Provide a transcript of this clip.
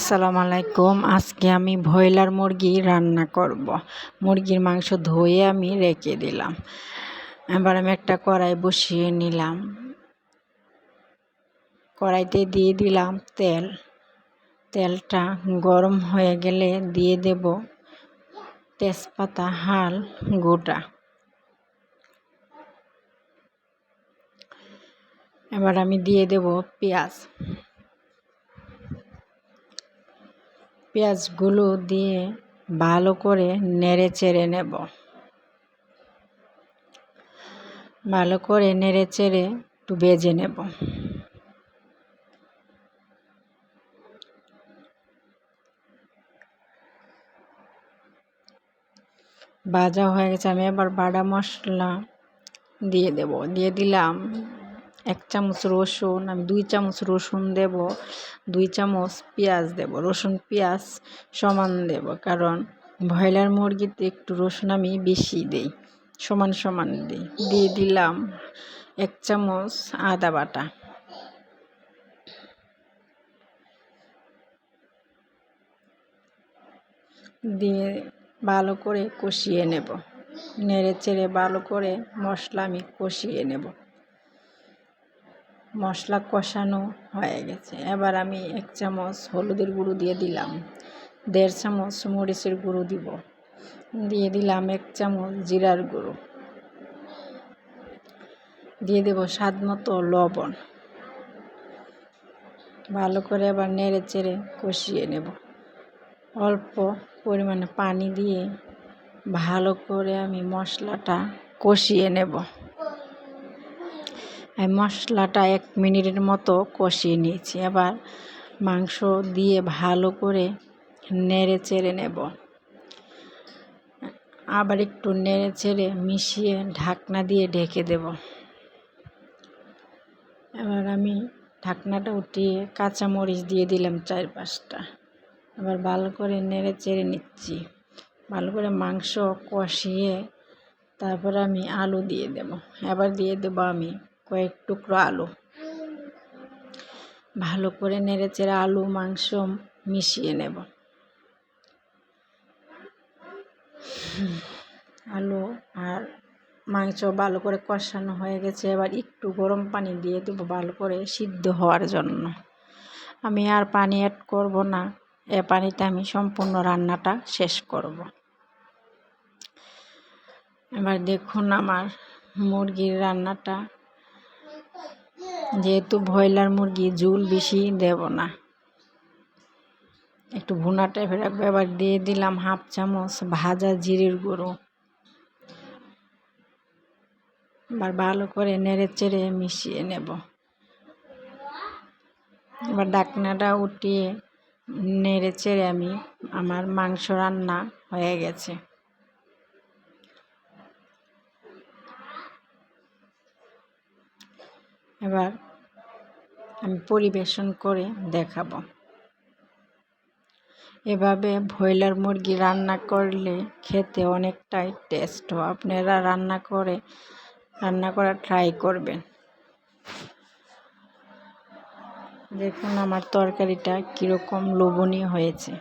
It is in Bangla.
আসসালামু আলাইকুম। আজকে আমি ব্রয়লার মুরগি রান্না করব। মুরগির মাংস ধুয়ে আমি রেখে দিলাম। এবার আমি একটা কড়াই বসিয়ে নিলাম। কড়াইতে দিয়ে দিলাম তেল। তেলটা গরম হয়ে গেলে দিয়ে দেব তেজপাতা, হাল, গোটা। এবার আমি দিয়ে দেব পেঁয়াজ। পেঁয়াজগুলো দিয়ে ভালো করে নেড়ে চেড়ে নেব। ভালো করে নেড়ে চেড়ে একটু বেজে নেব। ভাজা হয়ে গেছে, আমি এবার বাটা মশলা দিয়ে দেব। দিয়ে দিলাম এক চামচ রসুন, আমি দুই চামচ রসুন দেব, দুই চামচ পেঁয়াজ দেব, রসুন, পেঁয়াজ সমান দেব, কারণ ব্রয়লার মুরগিতে একটু রসুন আমি বেশি দিই, সমান সমান দিই। দিয়ে দিলাম এক চামচ আদা বাটা। দিয়ে ভালো করে কষিয়ে নেব, নেড়ে চেড়ে ভালো করে মশলা আমি কষিয়ে নেব। মশলা কষানো হয়ে গেছে। এবার আমি এক চামচ হলুদের গুঁড়ো দিয়ে দিলাম। দেড় চামচ মরিচের গুঁড়ো দিব। দিয়ে দিলাম এক চামচ জিরার গুঁড়ো। দিয়ে দেব স্বাদ মতো লবণ। ভালো করে এবার নেড়ে চেড়ে কষিয়ে নেব। অল্প পরিমাণে পানি দিয়ে ভালো করে আমি মশলাটা কষিয়ে নেব। মশলাটা এক মিনিটের মতো কষিয়ে নিয়েছি। এবার মাংস দিয়ে ভালো করে নেড়ে চেড়ে নেব। আবার একটু নেড়ে চেড়ে মিশিয়ে ঢাকনা দিয়ে ঢেকে দেব। এবার আমি ঢাকনাটা উঠিয়ে কাঁচামরিচ দিয়ে দিলাম চার পাঁচটা এবার ভালো করে নেড়ে চেড়ে নিচ্ছি। ভালো করে মাংস কষিয়ে তারপর আমি আলু দিয়ে দেব। এবার দিয়ে দেবো আমি কয়েক টুকরো আলু। ভালো করে নেড়ে চেড়ে আলু, মাংস মিশিয়ে নেব। আলু আর মাংস ভালো করে কষানো হয়ে গেছে। এবার একটু গরম পানি দিয়ে দেবো ভালো করে সিদ্ধ হওয়ার জন্য। আমি আর পানি অ্যাড করব না। এ পানিতে আমি সম্পূর্ণ রান্নাটা শেষ করব। এবার দেখুন আমার মুরগির রান্নাটা যেহেতু ব্রয়লার মুরগি ঝুল বেশি দেব না। একটু ভুনা টাইপের এবার দিয়ে দিলাম হাফ চামচ ভাজা জিরের গুঁড়ো। এবার ভালো করে নেড়ে চেড়ে মিশিয়ে নেব। এবার ডাকনাটা উঠিয়ে নেড়ে চেড়ে আমি আমার মাংস রান্না হয়ে গেছে। এবার আমি পরিবেশন করে দেখাবো। এভাবে ব্রয়লার মুরগি রান্না করলে খেতে অনেকটাই টেস্ট হয়। আপনারা রান্না করে, রান্না করা ট্রাই করবেন। দেখুন আমার তরকারিটা কীরকম লোভনীয় হয়েছে।